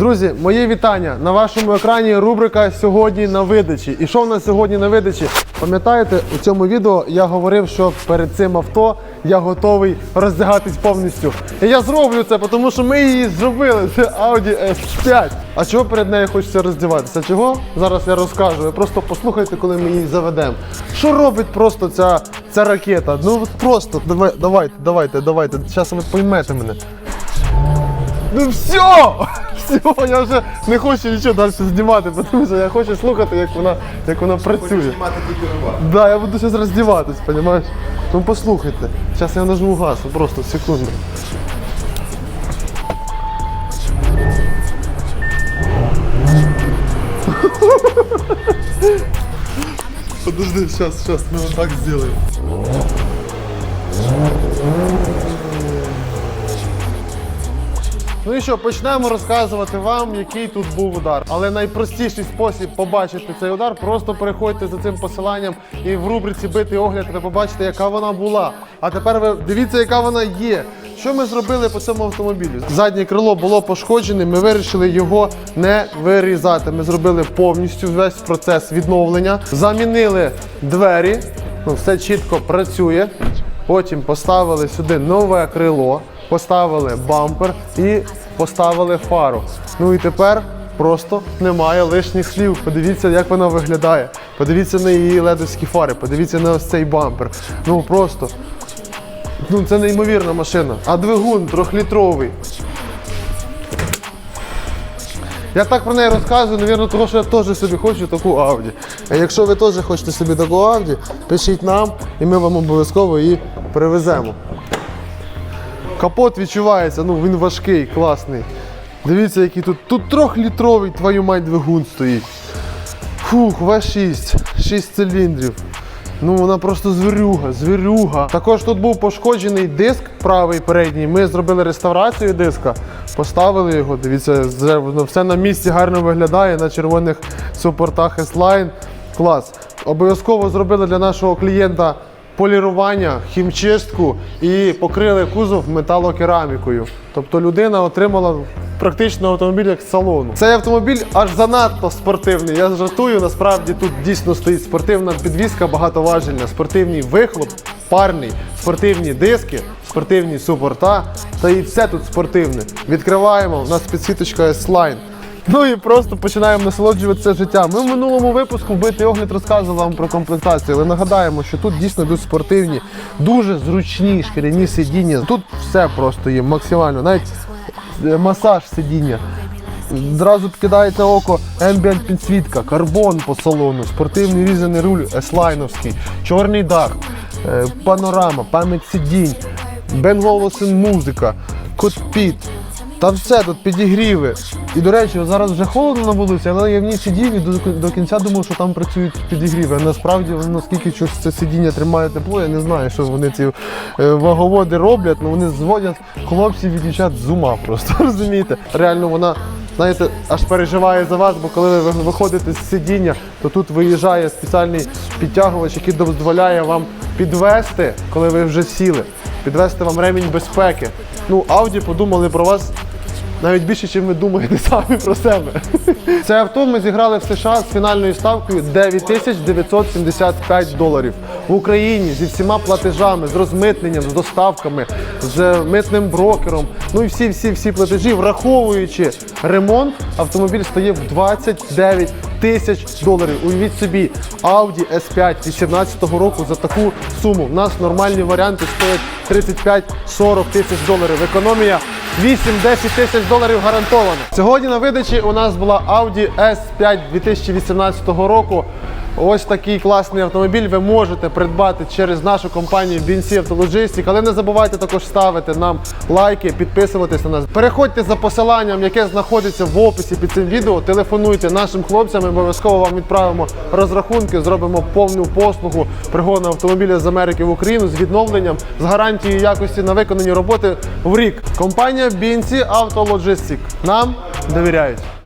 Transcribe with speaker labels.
Speaker 1: Друзі, мої вітання. На вашому екрані рубрика Сьогодні на видачі. І що в нас сьогодні на видачі? Пам'ятаєте, у цьому відео я говорив, що перед цим авто я готовий роздягатись повністю. І я зроблю це, тому що ми її зробили. Це Audi S5. А чого перед нею хочеться роздіватися? Чого? Зараз я розкажу. Ви просто послухайте, коли ми її заведемо. Що робить просто ця, ця ракета? Ну от просто давай, давайте, давайте, давайте. Зараз ви поймете мене. Ну все! Все, я вже не хочу нічого далі знімати, тому що я хочу слухати, як вона, як вона працює.
Speaker 2: Знімати.
Speaker 1: Да, я буду зараз роздіватись, розумієш? Ну послухайте. Зараз я нажму газ, просто секунду. Подожди, сейчас, сейчас, мы вот так сделаем. Ну що, почнемо розказувати вам, який тут був удар. Але найпростіший спосіб побачити цей удар просто переходьте за цим посиланням і в рубриці Битий огляд ви побачите, яка вона була. А тепер ви дивіться, яка вона є. Що ми зробили по цьому автомобілю? Заднє крило було пошкоджене, ми вирішили його не вирізати. Ми зробили повністю весь процес відновлення, замінили двері, ну, все чітко працює. Потім поставили сюди нове крило, поставили бампер і поставили фару. Ну і тепер просто немає лишніх слів. Подивіться, як вона виглядає. Подивіться на її ледовські фари, подивіться на ось цей бампер. Ну просто. Ну, це неймовірна машина. А двигун трьохлітровий. Я так про неї розказую, навірно, тому що я теж собі хочу таку Audi. А якщо ви теж хочете собі таку Audi, пишіть нам і ми вам обов'язково її привеземо. Капот відчувається, ну він важкий, класний. Дивіться, який тут. Тут трьохлітровий твою мать двигун стоїть. Фух, В6, 6 циліндрів. Ну вона просто звірюга, звірюга. Також тут був пошкоджений диск правий передній. Ми зробили реставрацію диска, поставили його. Дивіться, все на місці гарно виглядає на червоних супортах S-Line. Клас. Обов'язково зробили для нашого клієнта полірування, хімчистку і покрили кузов металокерамікою. Тобто людина отримала практично автомобіль як салону. Цей автомобіль аж занадто спортивний. Я жартую, насправді тут дійсно стоїть спортивна підвізка багатоважельна, спортивний вихлоп, парний, спортивні диски, спортивні супорта. Та і все тут спортивне. Відкриваємо, у нас підсвіточка S-Line. Ну і просто починаємо насолоджуватися життям. Ми в минулому випуску вбитий огляд розказував вам про комплектацію, але нагадаємо, що тут дійсно дуже спортивні, дуже зручні шкіряні сидіння. Тут все просто є максимально, навіть е, масаж сидіння. Зразу кидається око ambient підсвітка, карбон по салону, спортивний різаний руль S-лайновський, чорний дах, е, панорама, пам'ять сидінь, Бен Волосен музика, кокпіт. Та все, тут підігріви. І до речі, зараз вже холодно на вулиці, але я в ній сидів і до, до кінця думав, що там працюють підігріви. А насправді наскільки щось це сидіння тримає тепло, я не знаю, що вони ці е, ваговоди роблять, але вони зводять хлопців і дівчат з ума просто, розумієте? Реально вона. Знаєте, аж переживає за вас, бо коли ви виходите з сидіння, то тут виїжджає спеціальний підтягувач, який дозволяє вам підвести, коли ви вже сіли, підвести вам ремінь безпеки. Ну, Audi подумали про вас навіть більше, ніж ви думаєте самі про себе. Це авто ми зіграли в США з фінальною ставкою 9975 доларів. В Україні зі всіма платежами, з розмитненням, з доставками, з митним брокером. Ну і всі, всі, всі платежі, враховуючи ремонт, автомобіль стає в 29 тисяч доларів. Уявіть собі, Audi S5 18 року за таку суму. У нас нормальні варіанти стоять 35-40 тисяч доларів. Економія 8-10 тисяч доларів гарантовано. Сьогодні на видачі у нас була Audi S5 2018 року. Ось такий класний автомобіль ви можете придбати через нашу компанію BNC Автологистик. Але не забувайте також ставити нам лайки, підписуватись на нас. Переходьте за посиланням, яке знаходиться в описі під цим відео. Телефонуйте нашим хлопцям. Обов'язково вам відправимо розрахунки, зробимо повну послугу пригону автомобіля з Америки в Україну з відновленням, з гарантією якості на виконані роботи в рік. Компанія BNC Auto Нам довіряють.